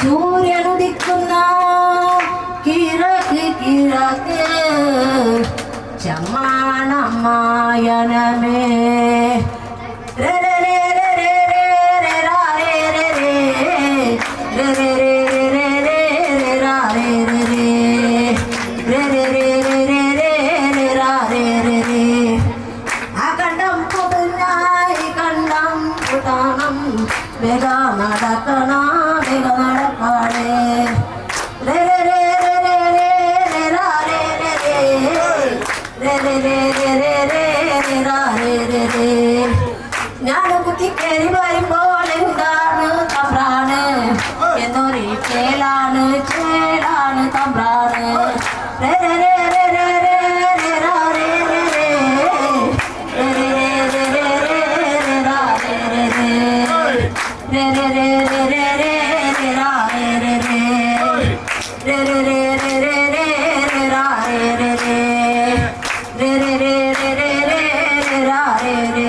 സൂര്യനുദിക്കുന്ന കിഴക്ക് കിഴക്ക് ചമ്മാണമായനമേ അകണ്ടം പുതുനായി കണ്ടം പുതാണം വേഗം കത്തിക്കേറി വരുമ്പോൾ എന്താണ് തമ്പ്രാണ് എന്നൊരു ചേലാണ് ചേലാണ് തമ്പ്രാണ്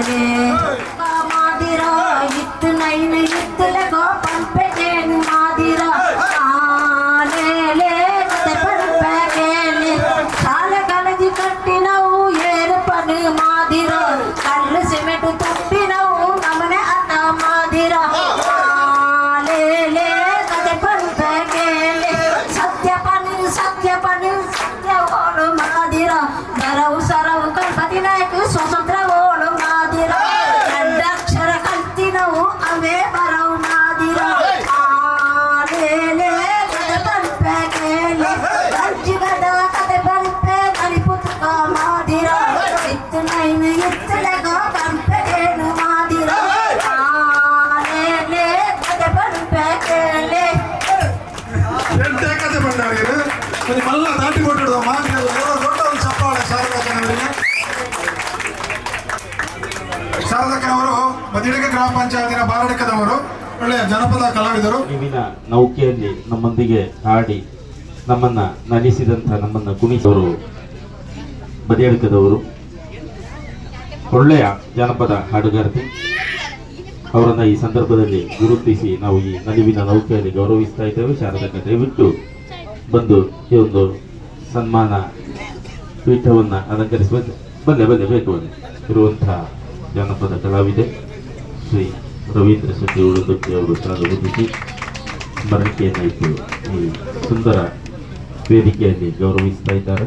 Yeah. మరి మళ్ళా దాటి ದೊಡ್ಡ ఎవరో గొట్టలు ಅವರು శారదాకనవరికి ಗ್ರಾಮ ಪಂಚಾಯತಿನ ಬಾರಡಿಕದವರು, ಒಳ್ಳೆಯ ಜನಪದ ಕಲಾವಿದರು. ನೌಕೆಯಲ್ಲಿ ನಮ್ಮೊಂದಿಗೆ ಹಾಡಿ ನಮ್ಮನ್ನ ನಲಿಸಿದಂಥ ನಮ್ಮನ್ನ ಗುಣಿಸವರು ಬದಿಯಡಿಕದವರು ಒಳ್ಳೆಯ ಜನಪದ ಹಾಡುಗಾರ್ತಿ. ಅವರನ್ನ ಈ ಸಂದರ್ಭದಲ್ಲಿ ಗುರುತಿಸಿ ನಾವು ಈ ನಲಿವಿನ ನೌಕೆಯಲ್ಲಿ ಗೌರವಿಸ್ತಾ ಇದ್ದೇವೆ. ಶಾರದಕ ದಯವಿಟ್ಟು ಬಂದು ಈ ಒಂದು ಸನ್ಮಾನ ಪೀಠವನ್ನು ಅಲಂಕರಿಸಿ ಬನ್ನಿ ಬನ್ನಿ ಬಲ್ಲೆ ಬೇಕು, ಬನ್ನಿ. ಇರುವಂಥ ಜಾನಪದ ಕಲಾವಿದೆ ಶ್ರೀ ರವೀಂದ್ರ ಶೆಟ್ಟಿ ಉಳುದೊಟ್ಟಿ ಅವರು ತಾನು ಹೊಂದಿಸಿ ಸ್ಮರಣಿಕೆಯನ್ನು ಇಟ್ಟು ಈ ಸುಂದರ ವೇದಿಕೆಯಲ್ಲಿ ಗೌರವಿಸ್ತಾ ಇದ್ದಾರೆ.